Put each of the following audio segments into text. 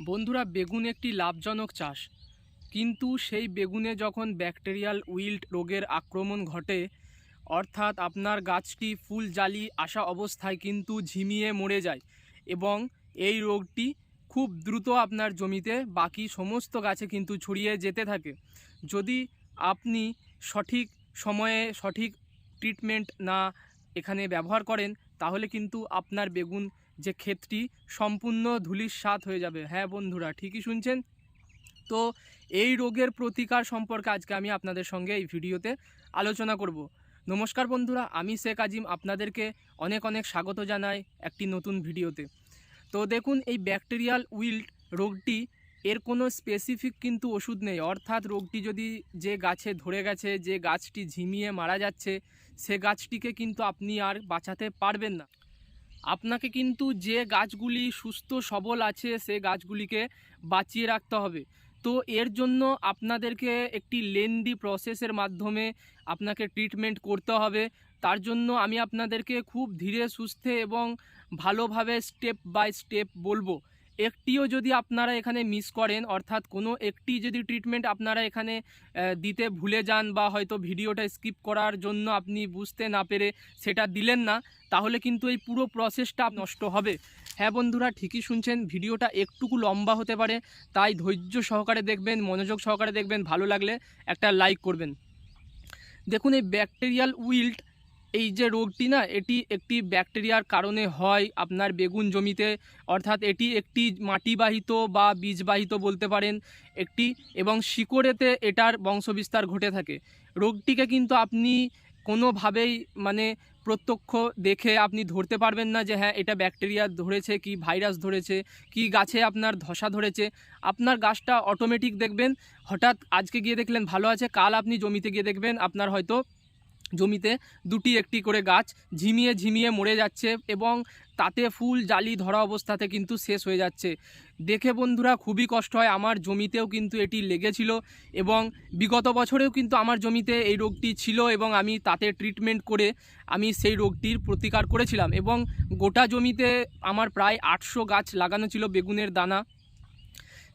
বন্ধুরা, বেগুন একটি লাভজনক চাষ। কিন্তু সেই বেগুনে যখন ব্যাকটেরিয়াল উইল্ট রোগের আক্রমণ ঘটে, অর্থাৎ আপনার গাছটি ফুল জালি আসা অবস্থায় কিন্তু ঝিমিয়ে মরে যায় এবং এই রোগটি খুব দ্রুত আপনার জমিতে বাকি সমস্ত গাছে কিন্তু ছড়িয়ে যেতে থাকে। যদি আপনি সঠিক সময়ে সঠিক ট্রিটমেন্ট না এখানে ব্যবহার করেন, তাহলে কিন্তু আপনার বেগুন যে ক্ষেতটি সম্পূর্ণ ধুলির স্বাদ হয়ে যাবে। হ্যাঁ বন্ধুরা, ঠিকই শুনছেন? তো এই রোগের প্রতিকার সম্পর্কে আজকে আমি আপনাদের সঙ্গে এই ভিডিওতে আলোচনা করব। নমস্কার বন্ধুরা, আমি শেখ আজিম, আপনাদেরকে অনেক অনেক স্বাগত জানাই একটি নতুন ভিডিওতে। তো দেখুন, এই ব্যাকটেরিয়াল উইল্ট রোগটি, এর কোনো স্পেসিফিক কিন্তু ওষুধ নেই। অর্থাৎ রোগটি যদি যে গাছে ধরে গেছে, যে গাছটি ঝিমিয়ে মারা যাচ্ছে, সে গাছটিকে কিন্তু আপনি আর বাঁচাতে পারবেন না। আপনাকে কিন্তু যে গাছগুলি সুস্থ, সবল আছে, সে গাছগুলিকে বাঁচিয়ে রাখতে হবে। তো এর জন্য আপনাদেরকে একটি লেন্দি প্রসেসের মাধ্যমে আপনাকে ট্রিটমেন্ট করতে হবে। তার জন্য আমি আপনাদেরকে খুব ধীরে, সুস্থে এবং ভালোভাবে স্টেপ বাই স্টেপ বলব। একটিও যদি আপনারা এখানে মিস করেন, অর্থাৎ কোনো একটি যদি ট্রিটমেন্ট আপনারা এখানে দিতে ভুলে যান বা হয়তো ভিডিওটা স্কিপ করার জন্য আপনি বুঝতে না পেরে সেটা দিলেন না, তাহলে কিন্তু এই পুরো প্রসেসটা নষ্ট হবে। হ্যাঁ বন্ধুরা, ঠিকই শুনছেন, ভিডিওটা একটুকু লম্বা হতে পারে, তাই ধৈর্য সহকারে দেখবেন, মনোযোগ সহকারে দেখবেন, ভালো লাগলে একটা লাইক করবেন। দেখুন, এই ব্যাকটেরিয়াল উইল্ট এই যে রোগটি না, এটি একটি ব্যাকটেরিয়ার কারণে হয় আপনার বেগুন জমিতে। অর্থাৎ এটি একটি মাটিবাহিত বা বীজবাহিত বলতে পারেন একটি, এবং শিকড়েতে এটার বংশবিস্তার ঘটে থাকে। রোগটিকে কিন্তু আপনি কোনোভাবেই মানে প্রত্যক্ষ দেখে আপনি ধরতে পারবেন না যে হ্যাঁ এটা ব্যাকটেরিয়া ধরেছে কি ভাইরাস ধরেছে, কি গাছে আপনার ধসা ধরেছে। আপনার গাছটা অটোমেটিক দেখবেন, হঠাৎ আজকে গিয়ে দেখলেন ভালো আছে, কাল আপনি জমিতে গিয়ে দেখবেন আপনার হয়তো জমিতে দুটি একটি করে গাছ ঝিমিয়ে ঝিমিয়ে মরে যাচ্ছে এবং তাতে ফুল জালি ধরা অবস্থাতে কিন্তু শেষ হয়ে যাচ্ছে। দেখে বন্ধুরা খুবই কষ্ট হয়, আমার জমিতেও কিন্তু এটি লেগেছিল এবং বিগত বছরেও কিন্তু আমার জমিতে এই রোগটি ছিল এবং আমি তাতে ট্রিটমেন্ট করে আমি সেই রোগটির প্রতিকার করেছিলাম এবং গোটা জমিতে আমার প্রায় আটশো গাছ লাগানো ছিল বেগুনের দানা।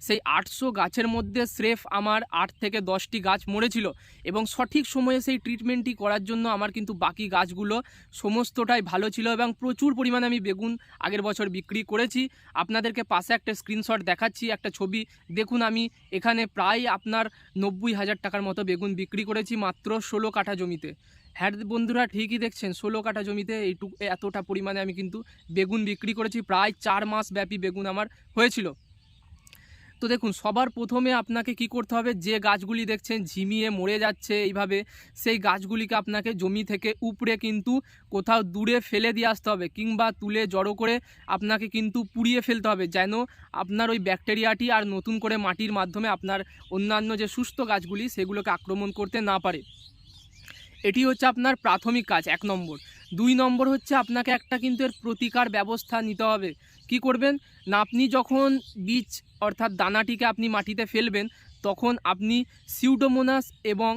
সেই আটশো গাছের মধ্যে স্রেফ আমার আট থেকে দশটি গাছ মরেছিল এবং সঠিক সময়ে সেই ট্রিটমেন্টটি করার জন্য আমার কিন্তু বাকি গাছগুলো সমস্তটাই ভালো ছিল এবং প্রচুর পরিমাণে আমি বেগুন আগের বছর বিক্রি করেছি। আপনাদেরকে পাশে একটা স্ক্রিনশট দেখাচ্ছি, একটা ছবি। দেখুন, আমি এখানে প্রায় আপনার নব্বই হাজার টাকার মতো বেগুন বিক্রি করেছি মাত্র ষোলো কাঠা জমিতে। হ্যাঁ বন্ধুরা, ঠিকই দেখছেন, ষোলো কাঠা জমিতে এইটুকু, এতটা পরিমাণে আমি কিন্তু বেগুন বিক্রি করেছি। প্রায় চার মাস ব্যাপী বেগুন আমার হয়েছিল। তো দেখুন, সবার প্রথমে আপনাকে কি করতে হবে? যে গাছগুলি দেখছেন ঝিমিয়ে মরে যাচ্ছে এইভাবে, সেই গাছগুলিকে আপনাকে জমি থেকে উপড়ে কিন্তু কোথাও দূরে ফেলে দিয়ে আসতে হবে কিংবা তুলে জড়ো করে আপনাকে কিন্তু পুড়িয়ে ফেলতে হবে যেন আপনার ওই ব্যাকটেরিয়াটি আর নতুন করে মাটির মাধ্যমে আপনার অন্যান্য যে সুস্থ গাছগুলি, সেগুলোকে আক্রমণ করতে না পারে। এটি হচ্ছে আপনার প্রাথমিক কাজ, এক নম্বর। দুই নম্বর হচ্ছে আপনাকে একটা কিন্তু এর প্রতিকার ব্যবস্থা নিতে হবে। কি করবেন? না, আপনি যখন বীজ, অর্থাৎ দানাটিকে আপনি মাটিতে ফেলবেন, তখন আপনি সিউডোমোনাস এবং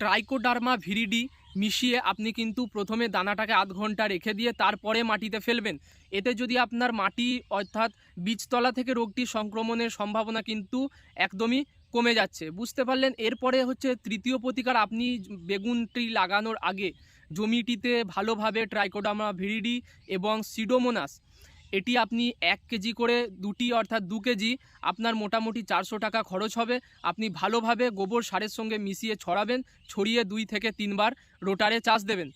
ট্রাইকোডার্মা ভিরিডি মিশিয়ে আপনি কিন্তু প্রথমে দানাটাকে আধ ঘণ্টা রেখে দিয়ে তারপরে মাটিতে ফেলবেন। এতে যদি আপনার মাটি, অর্থাৎ বীজতলা থেকে রোগটি সংক্রমণের সম্ভাবনা কিন্তু একদমই কমে যাচ্ছে। বুঝতে পারলেন? এরপরে হচ্ছে তৃতীয় প্রতিকার, আপনি বেগুনটি লাগানোর আগে জমিটিতে ভালোভাবে ট্রাইকোডার্মা ভিরিডি এবং সিডোমোনাস এটি আপনি এক কেজি করে দুটি অর্থাৎ দু কেজি আপনার মোটামুটি চারশো টাকা খরচ হবে। আপনি ভালোভাবে গোবর সারের সঙ্গে মিশিয়ে ছড়াবেন, ছড়িয়ে দুই থেকে তিনবার রোটারে চাষ দেবেন।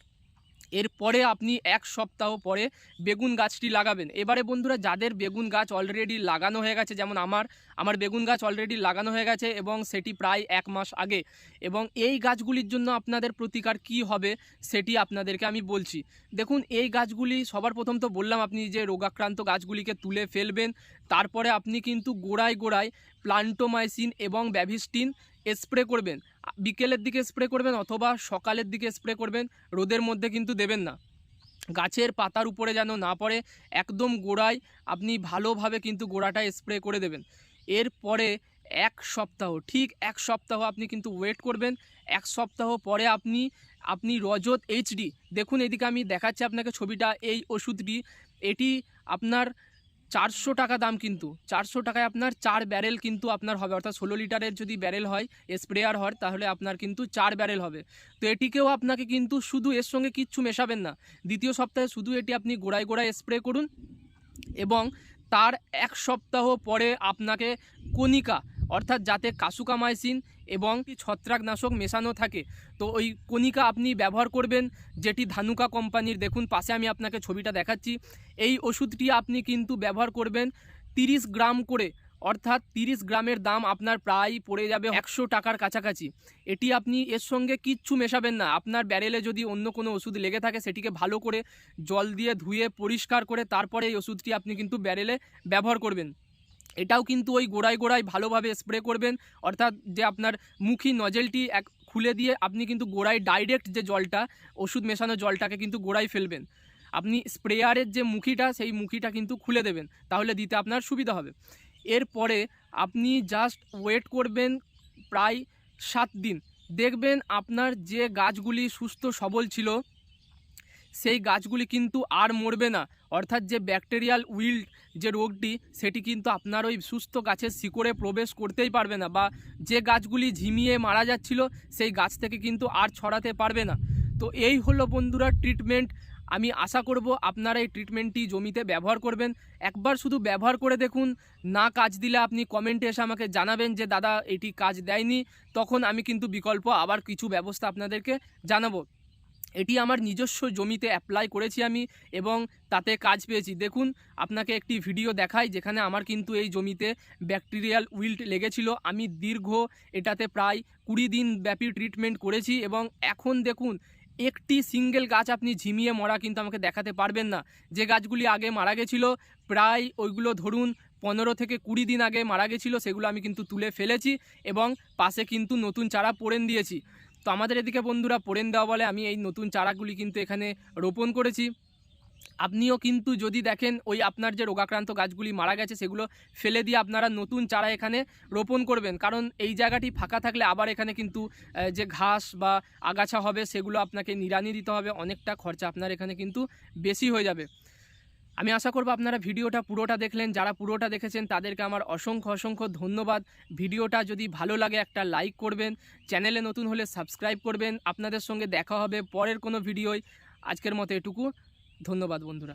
এরপরে আপনি এক সপ্তাহ পরে বেগুন গাছটি লাগাবেন। এবারে বন্ধুরা, যাদের বেগুন গাছ অলরেডি লাগানো হয়ে গেছে, যেমন আমার আমার বেগুন গাছ অলরেডি লাগানো হয়ে গেছে এবং সেটি প্রায় এক মাস আগে এবং এই গাছগুলির জন্য আপনাদের প্রতিকার কি হবে সেটি আপনাদেরকে আমি বলছি। দেখুন, এই গাছগুলি সবার প্রথম তো বললাম আপনি যে রোগাক্রান্ত গাছগুলিকে তুলে ফেলবেন, তারপরে আপনি কিন্তু গোড়ায় গোড়ায় প্লান্টোমাইসিন এবং ব্যাভিস্টিন স্প্রে করবেন। বিকেলের দিকে স্প্রে করবেন অথবা সকালের দিকে স্প্রে করবেন, রোদের মধ্যে কিন্তু দেবেন না। গাছের পাতার উপরে যেন না পড়ে, একদম গোড়ায় আপনি ভালোভাবে কিন্তু গোড়াটা স্প্রে করে দেবেন। এরপরে এক সপ্তাহ, ঠিক এক সপ্তাহ আপনি কিন্তু ওয়েট করবেন। এক সপ্তাহ পরে আপনি আপনি রজত এইচডি দেখুন এদিকে আমি দেখাচ্ছি আপনাকে ছবিটা, এই ওষুধটি। এটি আপনার চারশো টাকা দাম কিন্তু। চারশো টাকায় আপনার চার ব্যারেল কিন্তু আপনার হবে। অর্থাৎ ষোলো লিটারের যদি ব্যারেল হয় স্প্রেয়ার হয়, তাহলে আপনার কিন্তু চার ব্যারেল হবে। তো এটিকেও আপনাকে কিন্তু শুধু এর সঙ্গে কিচ্ছু মেশাবেন না। দ্বিতীয় সপ্তাহে শুধু এটি আপনি গোড়ায় গোড়ায় স্প্রে করুন এবং তার এক সপ্তাহ পরে আপনাকে কণিকা অর্থাৎ যাতে কাসুকামাইসিন এবং ছত্রাকনাশক মেশানো থাকে। তো ওই কণিকা আপনি ব্যবহার করবেন, যেটি ধানুকা কোম্পানির। দেখুন, পাশে আমি আপনাকে ছবিটা দেখাচ্ছি। এই ওষুধটি আপনি কিন্তু ব্যবহার করবেন তিরিশ গ্রাম করে, অর্থাৎ তিরিশ গ্রামের দাম আপনার প্রায় পড়ে যাবে একশো টাকার কাছাকাছি। এটি আপনি এর সঙ্গে কিচ্ছু মেশাবেন না। আপনার ব্যারেলে যদি অন্য কোনো ওষুধ লেগে থাকে, সেটিকে ভালো করে জল দিয়ে ধুয়ে পরিষ্কার করে তারপরে এই ওষুধটি আপনি কিন্তু ব্যারেলে ব্যবহার করবেন। এটাও কিন্তু ওই গোড়ায় গোড়ায় ভালোভাবে স্প্রে করবেন। অর্থাৎ যে আপনার মুখী নজেলটি এক খুলে দিয়ে আপনি কিন্তু গোড়ায় ডাইরেক্ট যে জলটা, ওষুধ মেশানো জলটাকে কিন্তু গোড়ায় ফেলবেন। আপনি স্প্রেয়ারের যে মুখিটা, সেই মুখিটা কিন্তু খুলে দেবেন। তাহলে দিতে আপনার সুবিধা হবে। এরপরে আপনি জাস্ট ওয়েট করবেন প্রায় সাত দিন। দেখবেন আপনার যে গাছগুলি সুস্থ সবল ছিল সেই গাছগুলি কিন্তু আর মরবে না। অর্থাৎ যে ব্যাকটেরিয়াল উইল্ড যে রোগটি, সেটি কিন্তু আপনার ওই সুস্থ গাছের শিকড়ে প্রবেশ করতেই পারবে না বা যে গাছগুলি ঝিমিয়ে মারা যাচ্ছিল, সেই গাছ থেকে কিন্তু আর ছড়াতে পারবে না। তো এই হলো বন্ধুরা ট্রিটমেন্ট আমি আশা করব আপনারা এই ট্রিটমেন্টটি জমিতে ব্যবহার করবেন। একবার শুধু ব্যবহার করে দেখুন, না কাজ দিলে আপনি কমেন্টে এসে আমাকে জানাবেন যে, দাদা, এটি কাজ দেয়নি। তখন আমি কিন্তু বিকল্প আবার কিছু ব্যবস্থা আপনাদেরকে জানাব। এটি আমার নিজস্ব জমিতে অ্যাপ্লাই করেছি আমি এবং তাতে কাজ পেয়েছি। দেখুন, আপনাকে একটি ভিডিও দেখাই যেখানে আমার কিন্তু এই জমিতে ব্যাকটেরিয়াল উইল্ট লেগেছিল। আমি দীর্ঘ এটাতে প্রায় কুড়ি দিন ব্যাপী ট্রিটমেন্ট করেছি এবং এখন দেখুন, একটি সিঙ্গেল গাছ আপনি ঝিমিয়ে মরা কিন্তু আমাকে দেখাতে পারবেন না। যে গাছগুলি আগে মারা গেছিল, প্রায় ওইগুলো ধরুন পনেরো থেকে কুড়ি দিন আগে মারা গেছিল, সেগুলো আমি কিন্তু তুলে ফেলেছি এবং পাশে কিন্তু নতুন চারা পোড়েন দিয়েছি। তো আমাদের এদিকে বন্ধুরা পড়েন দেওয়া বলে, আমি এই নতুন চারাগুলি কিন্তু এখানে রোপণ করেছি। আপনিও কিন্তু যদি দেখেন ওই আপনার যে রোগাক্রান্ত গাছগুলি মারা গেছে, সেগুলো ফেলে দিয়ে আপনারা নতুন চারা এখানে রোপণ করবেন। কারণ এই জায়গাটি ফাঁকা থাকলে আবার এখানে কিন্তু যে ঘাস বা আগাছা হবে, সেগুলো আপনাকে নিড়ানি দিতে হবে, অনেকটা খরচা আপনার এখানে কিন্তু বেশি হয়ে যাবে। আমি আশা করব আপনারা ভিডিওটা পুরোটা দেখলেন। যারা পুরোটা দেখেছেন, তাদেরকে আমার অসংখ্য অসংখ্য ধন্যবাদ। ভিডিওটা যদি ভালো লাগে, একটা লাইক করবেন। চ্যানেলে নতুন হলে সাবস্ক্রাইব করবেন। আপনাদের সঙ্গে দেখা হবে পরের কোনো ভিডিওয়। আজকের মতো এটুকু। ধন্যবাদ, বন্ধুরা।